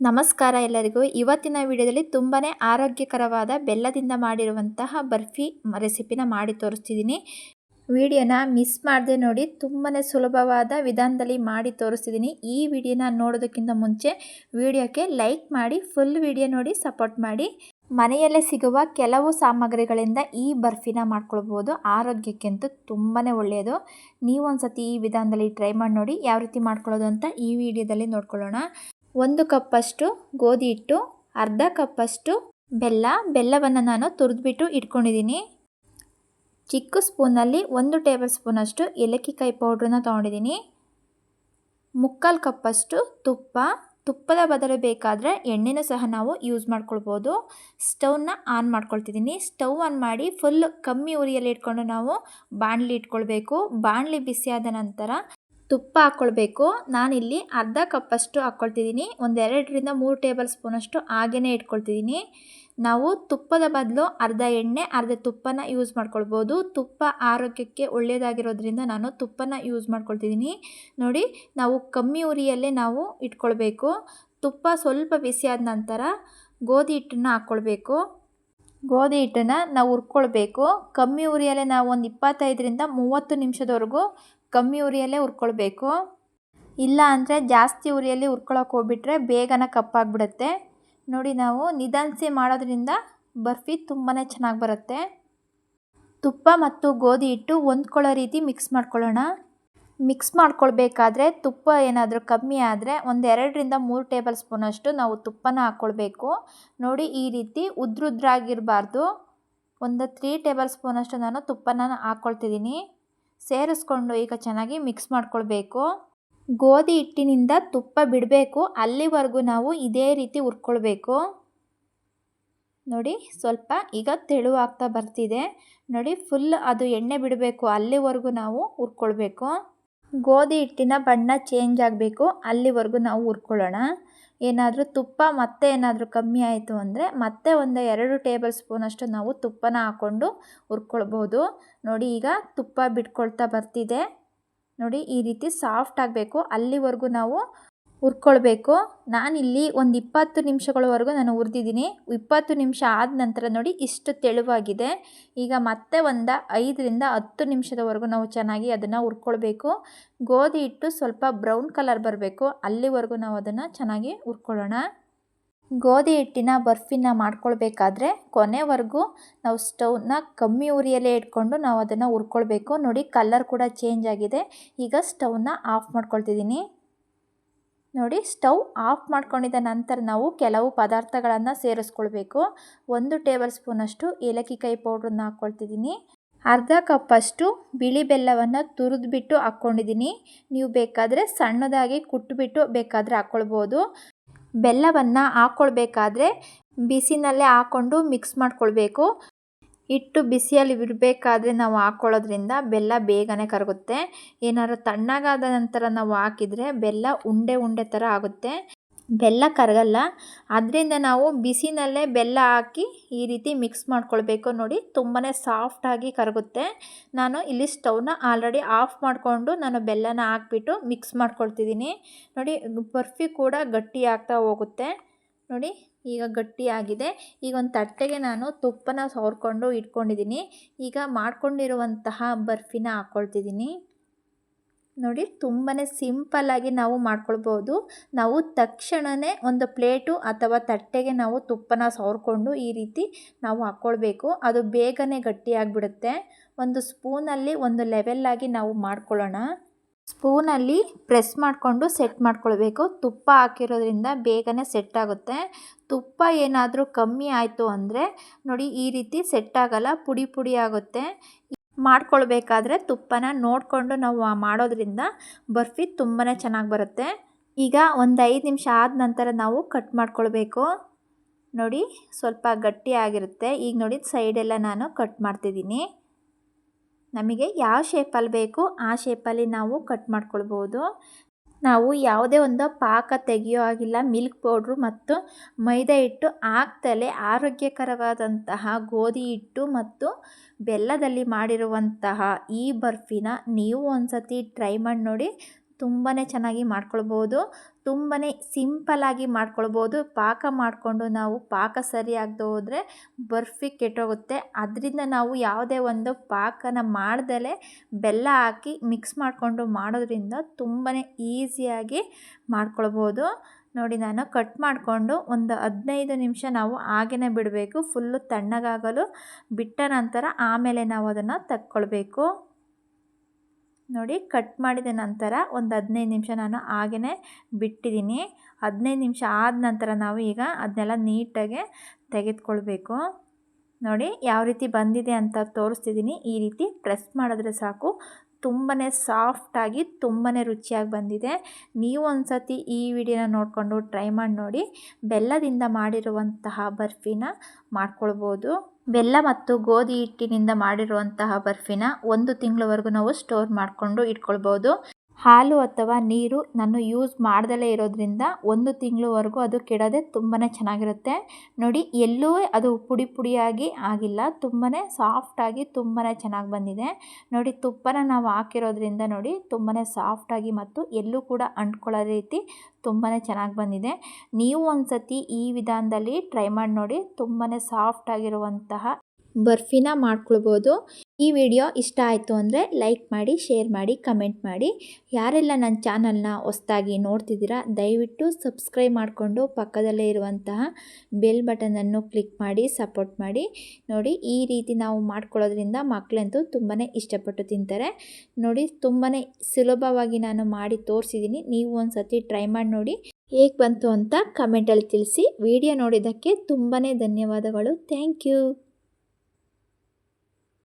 ನಮಸ್ಕಾರ ಎಲ್ಲರಿಗೂ. ಇವತ್ತಿನ ವಿಡಿಯೋದಲ್ಲಿ ತುಂಬಾ ಆರೋಗ್ಯಕರವಾದ ಬೆಲ್ಲದಿಂದ ಮಾಡಿರುವಂತಹ ಬರ್ಫಿ ರೆಸಿಪಿನ ಮಾಡಿ ತೋರಿಸ್ತಿದ್ದೀನಿ. ವಿಡಿಯೋನ ಮಿಸ್ ಮಾಡದೆ ನೋಡಿ ತುಂಬಾ ಸುಲಭವಾದ ವಿಧಾನದಲ್ಲಿ ಮಾಡಿ ತೋರಿಸ್ತಿದ್ದೀನಿ. ಈ ವಿಡಿಯೋನ ನೋಡೋದಕ್ಕಿಂತ ಮುಂಚೆ ವಿಡಿಯೋಕ್ಕೆ ಲೈಕ್ ಮಾಡಿ, ಫುಲ್ ವಿಡಿಯೋ ನೋಡಿ ಸಪೋರ್ಟ್ ಮಾಡಿ. ಮನೆಯಲ್ಲೇ ಸಿಗುವ ಕೆಲವು ಸಾಮಗ್ರಿಗಳಿಂದ ಈ ಬರ್ಫಿನ ಮಾಡ್ಕೊಳ್ಬೋದು. ಆರೋಗ್ಯಕ್ಕಂತೂ ತುಂಬಾ ಒಳ್ಳೆಯದು. ನೀವೊಂದು ಸತಿ ಈ ವಿಧಾನದಲ್ಲಿ ಟ್ರೈ ಮಾಡಿ ನೋಡಿ, ಯಾವ ರೀತಿ ಮಾಡ್ಕೊಳ್ಳೋದು ಅಂತ ಈ ವಿಡಿಯೋದಲ್ಲಿ ನೋಡ್ಕೊಳ್ಳೋಣ. ಒಂದು ಕಪ್ಪಷ್ಟು ಗೋಧಿ ಹಿಟ್ಟು, ಅರ್ಧ ಕಪ್ಪಷ್ಟು ಬೆಲ್ಲ, ಬೆಲ್ಲವನ್ನು ನಾನು ತುರಿದ್ಬಿಟ್ಟು ಇಟ್ಕೊಂಡಿದ್ದೀನಿ. ಚಿಕ್ಕ ಸ್ಪೂನಲ್ಲಿ ಒಂದು ಟೇಬಲ್ ಸ್ಪೂನಷ್ಟು ಏಲಕ್ಕಿಕಾಯಿ ಪೌಡ್ರನ್ನ ತೊಗೊಂಡಿದ್ದೀನಿ. ಮುಕ್ಕಾಲು ಕಪ್ಪಷ್ಟು ತುಪ್ಪ. ತುಪ್ಪದ ಬದಲು ಬೇಕಾದರೆ ಎಣ್ಣೆನೂ ಸಹ ನಾವು ಯೂಸ್ ಮಾಡ್ಕೊಳ್ಬೋದು. ಸ್ಟವ್ನ ಆನ್ ಮಾಡ್ಕೊಳ್ತಿದ್ದೀನಿ. ಸ್ಟವ್ ಆನ್ ಮಾಡಿ ಫುಲ್ ಕಮ್ಮಿ ಉರಿಯಲ್ಲಿ ಇಟ್ಕೊಂಡು ನಾವು ಬಾಣಲಿ ಇಟ್ಕೊಳ್ಬೇಕು. ಬಾಣಲಿ ಬಿಸಿಯಾದ ನಂತರ ತುಪ್ಪ ಹಾಕ್ಕೊಳ್ಬೇಕು ನಾನಿಲ್ಲಿ ಅರ್ಧ ಕಪ್ಪಷ್ಟು ಹಾಕ್ಕೊಳ್ತಿದ್ದೀನಿ ಒಂದೆರಡರಿಂದ ಮೂರು ಟೇಬಲ್ ಸ್ಪೂನಷ್ಟು ಹಾಗೇ ಇಟ್ಕೊಳ್ತಿದ್ದೀನಿ. ನಾವು ತುಪ್ಪದ ಬದಲು ಅರ್ಧ ಎಣ್ಣೆ, ಅರ್ಧ ತುಪ್ಪನ ಯೂಸ್ ಮಾಡ್ಕೊಳ್ಬೋದು. ತುಪ್ಪ ಆರೋಗ್ಯಕ್ಕೆ ಒಳ್ಳೆಯದಾಗಿರೋದ್ರಿಂದ ನಾನು ತುಪ್ಪನ ಯೂಸ್ ಮಾಡ್ಕೊಳ್ತಿದ್ದೀನಿ. ನೋಡಿ, ನಾವು ಕಮ್ಮಿ ಉರಿಯಲ್ಲೇ ನಾವು ಇಟ್ಕೊಳ್ಬೇಕು. ತುಪ್ಪ ಸ್ವಲ್ಪ ಬಿಸಿಯಾದ ನಂತರ ಗೋಧಿ ಹಿಟ್ಟನ್ನು ಹಾಕ್ಕೊಳ್ಬೇಕು ಗೋಧಿ ಹಿಟ್ಟನ್ನು ನಾವು ಹುರ್ಕೊಳ್ಬೇಕು. ಕಮ್ಮಿ ಉರಿಯಲ್ಲೇ ನಾವು ಒಂದು ಇಪ್ಪತ್ತೈದರಿಂದ ಮೂವತ್ತು ನಿಮಿಷದವರೆಗೂ ಕಮ್ಮಿ ಉರಿಯಲ್ಲೇ ಹುರ್ಕೊಳ್ಬೇಕು. ಇಲ್ಲ ಅಂದರೆ ಜಾಸ್ತಿ ಉರಿಯಲ್ಲಿ ಹುರ್ಕೊಳಕ್ಕೆ ಹೋಗ್ಬಿಟ್ರೆ ಬೇಗನೆ ಕಪ್ಪಾಗ್ಬಿಡುತ್ತೆ. ನೋಡಿ ನಾವು ನಿಧಾನಿಸಿ ಮಾಡೋದ್ರಿಂದ ಬರ್ಫಿ ತುಂಬಾ ಚೆನ್ನಾಗಿ ಬರುತ್ತೆ. ತುಪ್ಪ ಮತ್ತು ಗೋಧಿ ಹಿಟ್ಟು ಹೊಂದ್ಕೊಳ್ಳೋ ರೀತಿ ಮಿಕ್ಸ್ ಮಾಡ್ಕೊಳ್ಳೋಣ. ಮಿಕ್ಸ್ ಮಾಡ್ಕೊಳ್ಬೇಕಾದ್ರೆ ತುಪ್ಪ ಏನಾದರೂ ಕಮ್ಮಿ ಆದರೆ ಒಂದು ಎರಡರಿಂದ ಮೂರು ಟೇಬಲ್ ಸ್ಪೂನಷ್ಟು ನಾವು ತುಪ್ಪನ ಹಾಕ್ಕೊಳ್ಬೇಕು ನೋಡಿ ಈ ರೀತಿ ಉದ್ರುದ್ರಾಗಿರಬಾರ್ದು. ಒಂದು ತ್ರೀ ಟೇಬಲ್ ಸ್ಪೂನಷ್ಟು ನಾನು ತುಪ್ಪನ ಹಾಕ್ಕೊಳ್ತಿದ್ದೀನಿ ಸೇರಿಸ್ಕೊಂಡು ಈಗ ಚೆನ್ನಾಗಿ ಮಿಕ್ಸ್ ಮಾಡ್ಕೊಳ್ಬೇಕು. ಗೋಧಿ ಹಿಟ್ಟಿನಿಂದ ತುಪ್ಪ ಬಿಡಬೇಕು. ಅಲ್ಲಿವರೆಗೂ ನಾವು ಇದೇ ರೀತಿ ಹುರ್ಕೊಳ್ಬೇಕು. ನೋಡಿ, ಸ್ವಲ್ಪ ಈಗ ತೆಳುವಾಗ್ತಾ ಬರ್ತಿದೆ. ನೋಡಿ ಫುಲ್ ಅದು ಎಣ್ಣೆ ಬಿಡಬೇಕು. ಅಲ್ಲಿವರೆಗೂ ನಾವು ಹುರ್ಕೊಳ್ಬೇಕು. ಗೋಧಿ ಹಿಟ್ಟಿನ ಬಣ್ಣ ಚೇಂಜ್ ಆಗಬೇಕು. ಅಲ್ಲಿವರೆಗೂ ನಾವು ಹುರ್ಕೊಳ್ಳೋಣ. ಏನಾದರೂ ತುಪ್ಪ ಮತ್ತೆ ಏನಾದರೂ ಕಮ್ಮಿ ಆಯಿತು ಅಂದರೆ ಮತ್ತೆ ಒಂದು ಎರಡು ಟೇಬಲ್ ಸ್ಪೂನಷ್ಟು ನಾವು ತುಪ್ಪನ ಹಾಕ್ಕೊಂಡು ಹುರ್ಕೊಳ್ಬೋದು. ನೋಡಿ ಈಗ ತುಪ್ಪ ಬಿಟ್ಕೊಳ್ತಾ ಬರ್ತಿದೆ. ನೋಡಿ ಈ ರೀತಿ ಸಾಫ್ಟ್ ಆಗಬೇಕು. ಅಲ್ಲಿವರೆಗೂ ನಾವು ಹುರ್ಕೊಳ್ಬೇಕು. ನಾನಿಲ್ಲಿ ಒಂದು ಇಪ್ಪತ್ತು ನಿಮಿಷಗಳವರೆಗೂ ನಾನು ಹುರಿದಿದ್ದೀನಿ. ಇಪ್ಪತ್ತು ನಿಮಿಷ ಆದ ನಂತರ ನೋಡಿ ಇಷ್ಟು ತೆಳುವಾಗಿದೆ. ಈಗ ಮತ್ತೆ ಒಂದು ಐದರಿಂದ ಹತ್ತು ನಿಮಿಷದವರೆಗೂ ನಾವು ಚೆನ್ನಾಗಿ ಅದನ್ನು ಹುರ್ಕೊಳ್ಬೇಕು. ಗೋಧಿ ಹಿಟ್ಟು ಸ್ವಲ್ಪ ಬ್ರೌನ್ ಕಲರ್ ಬರಬೇಕು. ಅಲ್ಲಿವರೆಗೂ ನಾವು ಅದನ್ನು ಚೆನ್ನಾಗಿ ಹುರ್ಕೊಳ್ಳೋಣ. ಗೋಧಿ ಹಿಟ್ಟಿನ ಬರ್ಫಿನ ಮಾಡ್ಕೊಳ್ಬೇಕಾದ್ರೆ ಕೊನೆವರೆಗೂ ನಾವು ಸ್ಟವ್ನ ಕಮ್ಮಿ ಉರಿಯಲ್ಲೇ ಇಟ್ಕೊಂಡು ನಾವು ಅದನ್ನು ಹುರ್ಕೊಳ್ಬೇಕು. ನೋಡಿ ಕಲರ್ ಕೂಡ ಚೇಂಜ್ ಆಗಿದೆ. ಈಗ ಸ್ಟವ್ನ ಆಫ್ ಮಾಡ್ಕೊಳ್ತಿದ್ದೀನಿ. ನೋಡಿ, ಸ್ಟವ್ ಆಫ್ ಮಾಡ್ಕೊಂಡಿದ್ದ ನಂತರ ನಾವು ಕೆಲವು ಪದಾರ್ಥಗಳನ್ನು ಸೇರಿಸ್ಕೊಳ್ಬೇಕು. ಒಂದು ಟೇಬಲ್ ಸ್ಪೂನಷ್ಟು ಏಲಕ್ಕಿಕಾಯಿ ಪೌಡ್ರನ್ನ ಹಾಕ್ಕೊಳ್ತಿದ್ದೀನಿ. ಅರ್ಧ ಕಪ್ಪಷ್ಟು ಬಿಳಿ ಬೆಲ್ಲವನ್ನು ತುರಿದ್ಬಿಟ್ಟು ಹಾಕ್ಕೊಂಡಿದ್ದೀನಿ. ನೀವು ಬೇಕಾದರೆ ಸಣ್ಣದಾಗಿ ಕುಟ್ಬಿಟ್ಟು ಬೇಕಾದರೆ ಹಾಕ್ಕೊಳ್ಬೋದು. ಬೆಲ್ಲವನ್ನು ಹಾಕ್ಕೊಳ್ಬೇಕಾದ್ರೆ ಬಿಸಿನಲ್ಲೇ ಹಾಕ್ಕೊಂಡು ಮಿಕ್ಸ್ ಮಾಡ್ಕೊಳ್ಬೇಕು. ಹಿಟ್ಟು ಬಿಸಿಯಲ್ಲಿ ಬಿಡಬೇಕಾದ್ರೆ ನಾವು ಹಾಕ್ಕೊಳ್ಳೋದ್ರಿಂದ ಬೆಲ್ಲ ಬೇಗನೆ ಕರಗುತ್ತೆ. ಏನಾದ್ರು ತಣ್ಣಗಾದ ನಂತರ ನಾವು ಹಾಕಿದರೆ ಬೆಲ್ಲ ಉಂಡೆ ಉಂಡೆ ಥರ ಆಗುತ್ತೆ. ಬೆಲ್ಲ ಕರಗಲ್ಲ. ಅದರಿಂದ ನಾವು ಬಿಸಿನಲ್ಲೇ ಬೆಲ್ಲ ಹಾಕಿ ಈ ರೀತಿ ಮಿಕ್ಸ್ ಮಾಡ್ಕೊಳ್ಬೇಕು ನೋಡಿ. ತುಂಬಾ ಸಾಫ್ಟಾಗಿ ಕರಗುತ್ತೆ. ನಾನು ಇಲ್ಲಿ ಸ್ಟೌವ್ನ ಆಲ್ರೆಡಿ ಆಫ್ ಮಾಡಿಕೊಂಡು ನಾನು ಬೆಲ್ಲನ ಹಾಕ್ಬಿಟ್ಟು ಮಿಕ್ಸ್ ಮಾಡ್ಕೊಳ್ತಿದ್ದೀನಿ. ನೋಡಿ, ಬರ್ಫಿ ಕೂಡ ಗಟ್ಟಿ ಆಗ್ತಾ ಹೋಗುತ್ತೆ. ನೋಡಿ ಈಗ ಗಟ್ಟಿಯಾಗಿದೆ ಈಗ ಒಂದು ತಟ್ಟೆಗೆ ನಾನು ತುಪ್ಪನ ಸವರ್ಕೊಂಡು ಇಟ್ಕೊಂಡಿದ್ದೀನಿ ಈಗ ಮಾಡ್ಕೊಂಡಿರುವಂತಹ ಬರ್ಫಿನ ಹಾಕ್ಕೊಳ್ತಿದ್ದೀನಿ ನೋಡಿ ತುಂಬಾ ಸಿಂಪಲ್ಲಾಗಿ ನಾವು ಮಾಡ್ಕೊಳ್ಬೋದು. ನಾವು ತಕ್ಷಣವೇ ಒಂದು ಪ್ಲೇಟು ಅಥವಾ ತಟ್ಟೆಗೆ ನಾವು ತುಪ್ಪನ ಸವರ್ಕೊಂಡು ಈ ರೀತಿ ನಾವು ಹಾಕ್ಕೊಳ್ಬೇಕು ಅದು ಬೇಗನೆ ಗಟ್ಟಿಯಾಗಿಬಿಡುತ್ತೆ. ಒಂದು ಸ್ಪೂನಲ್ಲಿ ಒಂದು ಲೆವೆಲ್ಲಾಗಿ ನಾವು ಮಾಡ್ಕೊಳ್ಳೋಣ. ಸ್ಪೂನಲ್ಲಿ ಪ್ರೆಸ್ ಮಾಡಿಕೊಂಡು ಸೆಟ್ ಮಾಡ್ಕೊಳ್ಬೇಕು. ತುಪ್ಪ ಹಾಕಿರೋದ್ರಿಂದ ಬೇಗನೆ ಸೆಟ್ ಆಗುತ್ತೆ. ತುಪ್ಪ ಏನಾದರೂ ಕಮ್ಮಿ ಆಯಿತು ಅಂದರೆ ನೋಡಿ ಈ ರೀತಿ ಸೆಟ್ ಆಗಲ್ಲ, ಪುಡಿ ಪುಡಿ ಆಗುತ್ತೆ. ಮಾಡ್ಕೊಳ್ಬೇಕಾದ್ರೆ ತುಪ್ಪನ ನೋಡಿಕೊಂಡು ನಾವು ಮಾಡೋದ್ರಿಂದ ಬರ್ಫಿ ತುಂಬಾ ಚೆನ್ನಾಗಿ ಬರುತ್ತೆ. ಈಗ ಒಂದು ಐದು ನಿಮಿಷ ಆದ ನಂತರ ನಾವು ಕಟ್ ಮಾಡ್ಕೊಳ್ಬೇಕು. ನೋಡಿ ಸ್ವಲ್ಪ ಗಟ್ಟಿ ಆಗಿರುತ್ತೆ. ಈಗ ನೋಡಿ ಸೈಡೆಲ್ಲ ನಾನು ಕಟ್ ಮಾಡ್ತಿದ್ದೀನಿ. ನಮಗೆ ಯಾವ ಶೇಪಲ್ಲಿ ಬೇಕು ಆ ಶೇಪಲ್ಲಿ ನಾವು ಕಟ್ ಮಾಡ್ಕೊಳ್ಬೋದು. ನಾವು ಯಾವುದೇ ಒಂದು ಪಾಕ ತೆಗೆಯೋ ಆಗಿಲ್ಲ ಮಿಲ್ಕ್ ಪೌಡ್ರು ಮತ್ತು ಮೈದಾ ಹಿಟ್ಟು ಹಾಕ್ತಲೇ ಆರೋಗ್ಯಕರವಾದಂತಹ ಗೋಧಿ ಹಿಟ್ಟು ಮತ್ತು ಬೆಲ್ಲದಲ್ಲಿ ಮಾಡಿರುವಂತಹ ಈ ಬರ್ಫಿನ ನೀವು ಒಂದು ಸತಿ ಟ್ರೈ ಮಾಡಿ ನೋಡಿ ತುಂಬಾ ಚೆನ್ನಾಗಿ ಮಾಡ್ಕೊಳ್ಬೋದು. ತುಂಬಾ ಸಿಂಪಲಾಗಿ ಮಾಡ್ಕೊಳ್ಬೋದು. ಪಾಕ ಮಾಡಿಕೊಂಡು ನಾವು ಪಾಕ ಸರಿಯಾಗದೆ ಹೋದರೆ ಬರ್ಫಿ ಕೆಟ್ಟೋಗುತ್ತೆ. ಅದರಿಂದ ನಾವು ಯಾವುದೇ ಒಂದು ಪಾಕನ ಮಾಡ್ದಲೇ ಬೆಲ್ಲ ಹಾಕಿ ಮಿಕ್ಸ್ ಮಾಡಿಕೊಂಡು ಮಾಡೋದ್ರಿಂದ ತುಂಬಾ ಈಸಿಯಾಗಿ ಮಾಡ್ಕೊಳ್ಬೋದು. ನೋಡಿ, ನಾನು ಕಟ್ ಮಾಡಿಕೊಂಡು ಒಂದು ಹದಿನೈದು ನಿಮಿಷ ನಾವು ಹಾಗೆಯೇ ಬಿಡಬೇಕು. ಫುಲ್ಲು ತಣ್ಣಗಾಗಲು ಬಿಟ್ಟ ನಂತರ ಆಮೇಲೆ ನಾವು ಅದನ್ನು ತಕ್ಕೊಳ್ಬೇಕು. ನೋಡಿ ಕಟ್ ಮಾಡಿದ ನಂತರ ಒಂದು ಹದಿನೈದು ನಿಮಿಷ ನಾನು ಹಾಗೆಯೇ ಬಿಟ್ಟಿದ್ದೀನಿ. ಹದಿನೈದು ನಿಮಿಷ ಆದ ನಂತರ ನಾವು ಈಗ ಅದನ್ನೆಲ್ಲ ನೀಟಾಗಿ ತೆಗೆದುಕೊಳ್ಬೇಕು. ನೋಡಿ ಯಾವ ರೀತಿ ಬಂದಿದೆ ಅಂತ ತೋರಿಸ್ತಿದ್ದೀನಿ. ಈ ರೀತಿ ಪ್ರೆಸ್ ಮಾಡಿದ್ರೆ ಸಾಕು. ತುಂಬಾ ಸಾಫ್ಟಾಗಿ ತುಂಬಾ ರುಚಿಯಾಗಿ ಬಂದಿದೆ. ನೀವು ಒಂದು ಸತಿ ಈ ವಿಡಿಯೋನ ನೋಡಿಕೊಂಡು ಟ್ರೈ ಮಾಡಿ ನೋಡಿ. ಬೆಲ್ಲದಿಂದ ಮಾಡಿರುವಂತಹ ಬರ್ಫಿನ ಮಾಡ್ಕೊಳ್ಬೋದು. ಬೆಲ್ಲ ಮತ್ತು ಗೋಧಿ ಹಿಟ್ಟಿನಿಂದ ಮಾಡಿರುವಂತಹ ಬರ್ಫಿನ ಒಂದು ತಿಂಗಳವರೆಗೂ ನಾವು ಸ್ಟೋರ್ ಮಾಡಿಕೊಂಡು ಇಟ್ಕೊಳ್ಬೋದು. ಹಾಲು ಅಥವಾ ನೀರು ನಾನು ಯೂಸ್ ಮಾಡ್ದಲೇ ಇರೋದ್ರಿಂದ ಒಂದು ತಿಂಗಳವರೆಗೂ ಅದು ಕೆಡದೆ ತುಂಬಾ ಚೆನ್ನಾಗಿರುತ್ತೆ. ನೋಡಿ, ಎಲ್ಲೂ ಅದು ಪುಡಿ ಪುಡಿಯಾಗಿ ಆಗಿಲ್ಲ ತುಂಬಾ ಸಾಫ್ಟಾಗಿ ತುಂಬಾ ಚೆನ್ನಾಗಿ ಬಂದಿದೆ. ನೋಡಿ, ತುಪ್ಪನ ನಾವು ಹಾಕಿರೋದ್ರಿಂದ ನೋಡಿ ತುಂಬಾ ಸಾಫ್ಟಾಗಿ ಮತ್ತು ಎಲ್ಲೂ ಕೂಡ ಅಂಟ್ಕೊಳ್ಳೋ ರೀತಿ ತುಂಬಾ ಚೆನ್ನಾಗಿ ಬಂದಿದೆ. ನೀವು ಒಂದು ಸತಿ ಈ ವಿಧಾನದಲ್ಲಿ ಟ್ರೈ ಮಾಡಿ ನೋಡಿ ತುಂಬಾ ಸಾಫ್ಟಾಗಿರುವಂತಹ ಬರ್ಫಿನ ಮಾಡ್ಕೊಳ್ಬೋದು. ಈ ವಿಡಿಯೋ ಇಷ್ಟ ಆಯಿತು ಅಂದರೆ ಲೈಕ್ ಮಾಡಿ, ಶೇರ್ ಮಾಡಿ, ಕಮೆಂಟ್ ಮಾಡಿ. ಯಾರೆಲ್ಲ ನನ್ನ ಚಾನಲ್ನ ಹೊಸ್ದಾಗಿ ನೋಡ್ತಿದ್ದೀರಾ, ದಯವಿಟ್ಟು ಸಬ್ಸ್ಕ್ರೈಬ್ ಮಾಡಿಕೊಂಡು ಪಕ್ಕದಲ್ಲೇ ಇರುವಂತಹ ಬೆಲ್ ಬಟನನ್ನು ಕ್ಲಿಕ್ ಮಾಡಿ, ಸಪೋರ್ಟ್ ಮಾಡಿ. ನೋಡಿ, ಈ ರೀತಿ ನಾವು ಮಾಡ್ಕೊಳ್ಳೋದ್ರಿಂದ ಮಕ್ಕಳಂತೂ ತುಂಬಾ ಇಷ್ಟಪಟ್ಟು ತಿಂತಾರೆ. ನೋಡಿ ತುಂಬಾ ಸುಲಭವಾಗಿ ನಾನು ಮಾಡಿ ತೋರಿಸಿದ್ದೀನಿ. ನೀವು ಒಂದು ಸತಿ ಟ್ರೈ ಮಾಡಿ ನೋಡಿ. ಹೇಗೆ ಬಂತು ಅಂತ ಕಮೆಂಟಲ್ಲಿ ತಿಳಿಸಿ. ವಿಡಿಯೋ ನೋಡಿದ್ದಕ್ಕೆ ತುಂಬಾ ಧನ್ಯವಾದಗಳು. Thank you.